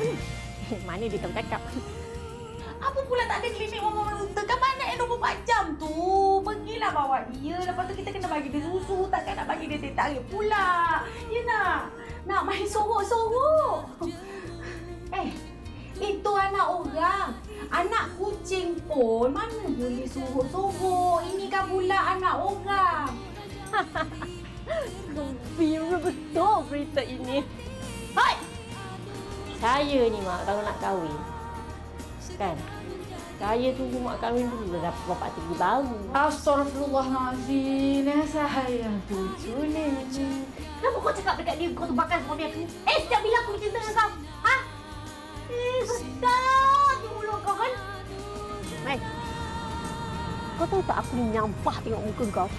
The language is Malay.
ni dia tak cakap. Apa pula tak ada klinik mama menuntut? Kan mana yang 24 jam tu? Pergilah bawa dia. Lepas tu kita kena bagi dia susu. Takkan nak bagi dia teh tarik pula. Ya nak? Nak main sorok-sorok. Eh, itu anak orang. Anak kucing pun mana boleh sorok-sorok. Ini kan pula anak orang. Gembira betul berita ini. Saya ni mak kalau nak kahwin. Kan? Saya tunggu mak kahwin dulu dah dapat bapak tinggi baru. Astagfirullahaladzim. Saya cucu ni. Kenapa kau cakap dekat dia kau tu bakal suami aku? Eh, setiap bila aku cinta dengan kau? Ha? Eh, sedap di mulut kau kan? Mai, kau tahu tak aku ni nyampah tengok muka kau?